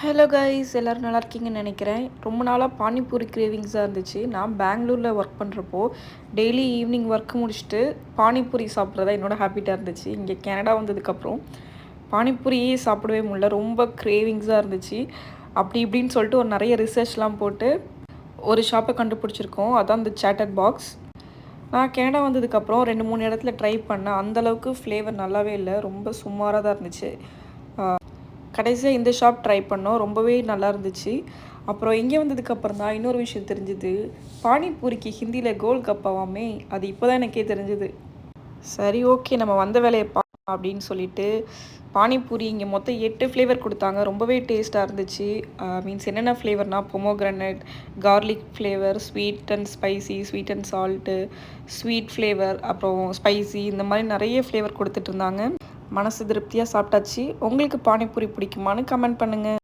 Hello guys எல்லோரும் நல்லா இருக்கீங்கன்னு நினைக்கிறேன். ரொம்ப நாளாக பானிபூரி கிரேவிங்ஸாக இருந்துச்சு. நான் பெங்களூரில் ஒர்க் பண்ணுறப்போ டெய்லி ஈவினிங் ஒர்க் முடிச்சுட்டு பானிபூரி சாப்பிட்றதா என்னோட ஹேபிட்டாக இருந்துச்சு. இங்கே கனடா வந்ததுக்கப்புறம் பானிபூரியே சாப்பிடவே முடியல. ரொம்ப கிரேவிங்ஸாக இருந்துச்சு. அப்படி இப்படின்னு சொல்லிட்டு ஒரு நிறைய ரிசர்ச்லாம் போட்டு ஒரு ஷாப்பை கண்டுபிடிச்சிருக்கோம். அதான் இந்த சேட்டட் பாக்ஸ் நான் கனடா வந்ததுக்கப்புறம் ரெண்டு மூணு இடத்துல ட்ரை பண்ணேன். அந்தளவுக்கு ஃப்ளேவர் நல்லாவே இல்லை. ரொம்ப சுமாராக தான் இருந்துச்சு. கடைசியாக இந்த ஷாப் ட்ரை பண்ணோம். ரொம்பவே நல்லா இருந்துச்சு. அப்புறம் இங்கே வந்ததுக்கப்புறம் தான் இன்னொரு விஷயம் தெரிஞ்சுது. பானிபூரிக்கு ஹிந்தியில் கோல் கப்பாவாமே அது இப்போ தான் எனக்கே தெரிஞ்சுது. சரி ஓகே நம்ம வந்த வேலையை பா அப்படின்னு சொல்லிட்டு பானிபூரி இங்கே மொத்தம் எட்டு ஃப்ளேவர் கொடுத்தாங்க. ரொம்பவே டேஸ்ட்டாக இருந்துச்சு. மீன்ஸ் என்னென்ன ஃப்ளேவர்னால் pomegranate garlic flavour sweet and spicy sweet and salt sweet flavour அப்புறம் ஸ்பைசி இந்த மாதிரி நிறைய ஃப்ளேவர் கொடுத்துட்டு இருந்தாங்க. மனசு திருப்தியாக சாப்பிட்டாச்சு. உங்களுக்கு பானிபூரி பிடிக்குமான்னு கமெண்ட் பண்ணுங்கள்